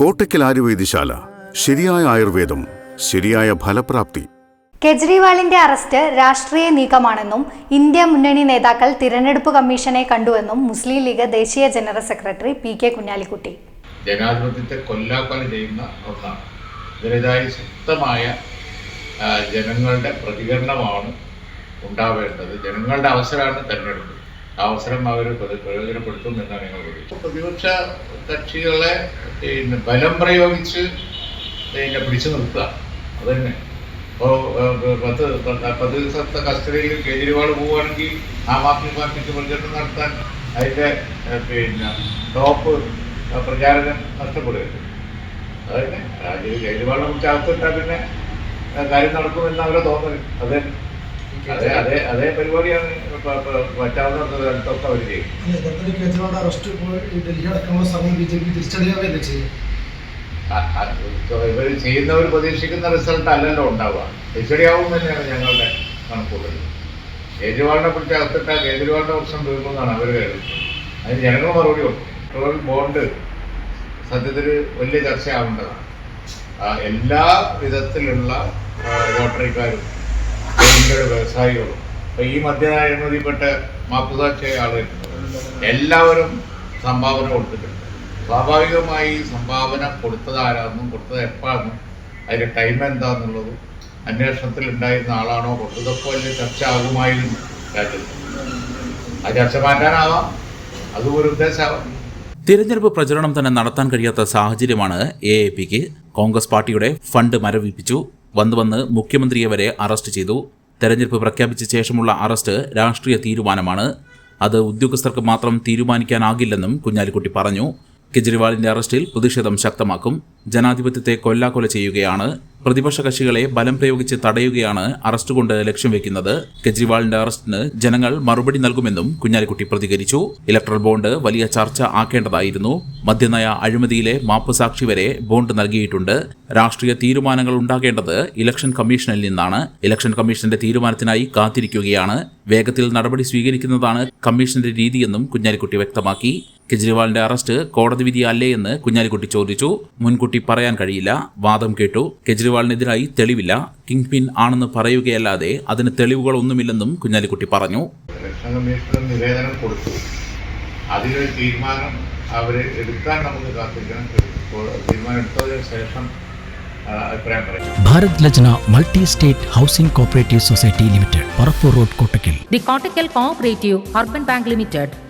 കോട്ടയ്ക്കൽ ആയുർവേദശാല ശരിയായ ആയുർവേദം ശരിയായ ഫലപ്രാപ്തി. കെജ്രിവാളിന്റെ അറസ്റ്റ് രാഷ്ട്രീയ നീക്കമാണെന്നും ഇന്ത്യ മുന്നണി നേതാക്കൾ തിരഞ്ഞെടുപ്പ് കമ്മീഷനെ കണ്ടുവെന്നും മുസ്ലിം ലീഗ് ദേശീയ general secretary P K Kunhalikutty. ജനാധിപത്യത്തെ കൊല്ലാക്കൊല ചെയ്യുന്ന ഒന്നാണ്. ഇതിനെതിരായി ശക്തമായ ജനങ്ങളുടെ പ്രതികരണമാണ് ഉണ്ടാവേണ്ടത്. ജനങ്ങളുടെ അവസരമാണ് തെരഞ്ഞെടുപ്പ്. അവസരം അവർ പ്രയോജനപ്പെടുത്തും എന്നാണ് ഞങ്ങൾ പ്രതീക്ഷിക്കുന്നത്. പ്രതിപക്ഷ കക്ഷികളെ പിന്നെ ബലം പ്രയോഗിച്ച് പിന്നെ പിടിച്ചു നിർത്തുക. അതന്നെ. ഇപ്പോൾ പത്ത് പത്ത് ദിവസത്തെ കസ്റ്റഡിയിൽ കേജ്രിവാൾ പോവുകയാണെങ്കിൽ ആം ആദ്മി പാർട്ടിക്ക് പ്രചരണം നടത്താൻ അതിന്റെ പിന്നെ ടോപ്പ് പ്രചാരകൻ നഷ്ടപ്പെടുകയാണ്. അതന്നെ. രാജ്യം കേജ്രിവാളിനെ കുറിച്ച് അകത്തിട്ടാൽ പിന്നെ കാര്യം നടക്കുമെന്ന് അവരെ തോന്നൽ അതെ അതെ അതെ അതെ പരിപാടിയാണ് അവർ ചെയ്യും. അറസ്റ്റ് ഡൽഹി അടക്കമുള്ള ബി ജെ പി ചെയ്യും? ഇവർ ചെയ്യുന്നവർ പ്രതീക്ഷിക്കുന്ന റിസൾട്ട് അല്ലല്ലോ ഉണ്ടാവുക. തിരിച്ചടിയാവും തന്നെയാണ് ഞങ്ങളുടെ കണക്കുകൂട്ടൽ. കേജ്രിവാളിനെ പിടിച്ച് അകത്തിട്ടാൽ കേജ്രിവാളിന്റെ പ്രശ്നം തീർക്കുമെന്നാണ് അവർ കരുതുന്നത് അതിന് ജനങ്ങൾ മറുപടി കൊടുക്കും. ബോണ്ട് സത്യത്തിൽ വലിയ ചർച്ചയാവേണ്ടതാണ്. എല്ലാ വിധത്തിലുള്ള ലോട്ടറിക്കാരും പെയിന്റർ വ്യവസായികളും അപ്പൊ ഈ മദ്യ അഴിമതിപ്പെട്ട ആളുകൾ എല്ലാവരും സംഭാവന കൊടുത്തിട്ടുണ്ട്. സ്വാഭാവികമായി സംഭാവന കൊടുത്തത് ആരാണെന്നും കൊടുത്തത് എപ്പോഴാണെന്നും അതിന്റെ ടൈം എന്താണെന്നുള്ളതും അന്വേഷണത്തിൽ ഉണ്ടായിരുന്ന ആളാണോ കൊടുത്തതൊക്കെ വലിയ ചർച്ച ആകുമായിരുന്നു രാജ്യത്ത്. ആ ചർച്ച മാറ്റാനാവാം. അതും ഒരു ഉദ്ദേശമാവാം തിരഞ്ഞെടുപ്പ് പ്രചരണം തന്നെ നടത്താൻ കഴിയാത്ത സാഹചര്യമാണ് എ എ പിക്ക് കോൺഗ്രസ് പാർട്ടിയുടെ ഫണ്ട് മരവിപ്പിച്ചു. വന്ന് വന്ന് മുഖ്യമന്ത്രിയെ വരെ അറസ്റ്റ് ചെയ്തു. തെരഞ്ഞെടുപ്പ് പ്രഖ്യാപിച്ച ശേഷമുള്ള അറസ്റ്റ് രാഷ്ട്രീയ തീരുമാനമാണ്. അത് ഉദ്യോഗസ്ഥർക്ക് മാത്രം തീരുമാനിക്കാനാകില്ലെന്നും കുഞ്ഞാലിക്കുട്ടി പറഞ്ഞു. കെജ്രിവാളിന്റെ അറസ്റ്റിൽ പ്രതിഷേധം ശക്തമാക്കും. ജനാധിപത്യത്തെ കൊല്ലാക്കൊല ചെയ്യുകയാണ് പ്രതിപക്ഷ കക്ഷികളെ ബലം പ്രയോഗിച്ച് തടയുകയാണ് അറസ്റ്റ് കൊണ്ട് ലക്ഷ്യം വെക്കുന്നത്. കെജ്രിവാളിന്റെ അറസ്റ്റിന് ജനങ്ങൾ മറുപടി നൽകുമെന്നും കുഞ്ഞാലിക്കുട്ടി പ്രതികരിച്ചു. ഇലക്ട്രൽ ബോണ്ട് വലിയ ചർച്ച ആക്കേണ്ടതായിരുന്നു. മദ്യനയ അഴിമതിയിലെ മാപ്പ് സാക്ഷി വരെ ബോണ്ട് നൽകിയിട്ടുണ്ട്. രാഷ്ട്രീയ തീരുമാനങ്ങൾ ഉണ്ടാകേണ്ടത് ഇലക്ഷൻ കമ്മീഷനിൽ നിന്നാണ്. ഇലക്ഷൻ കമ്മീഷന്റെ തീരുമാനത്തിനായി കാത്തിരിക്കുകയാണ്. വേഗത്തിൽ നടപടി സ്വീകരിക്കുന്നതാണ് കമ്മീഷന്റെ രീതിയെന്നും കുഞ്ഞാലിക്കുട്ടി വ്യക്തമാക്കി. കെജ്രിവാളിന്റെ അറസ്റ്റ് കോടതി വിധി അല്ലേ എന്ന് കുഞ്ഞാലിക്കുട്ടി ചോദിച്ചു. മുൻകുട്ടി പറയാൻ കഴിയില്ല. വാദം കേട്ടു. കെജ്രിവാളിനെതിരായി തെളിവില്ല. കിങ് പിൻ ആണെന്ന് പറയുകയല്ലാതെ അതിന് തെളിവുകളൊന്നുമില്ലെന്നും കുഞ്ഞാലിക്കുട്ടി പറഞ്ഞു. നിവേദനം കൊടുത്തു. അതിലൊരു തീരുമാനം അവർ എടുക്കാൻ നമുക്ക് കാത്തിരിക്കണം തീരുമാനം എടുത്തതിന് ശേഷം Bharat Lajna multi state housing cooperative society limited Parappur road Kottakkal. The Kottakkal Kottakkal urban bank Bank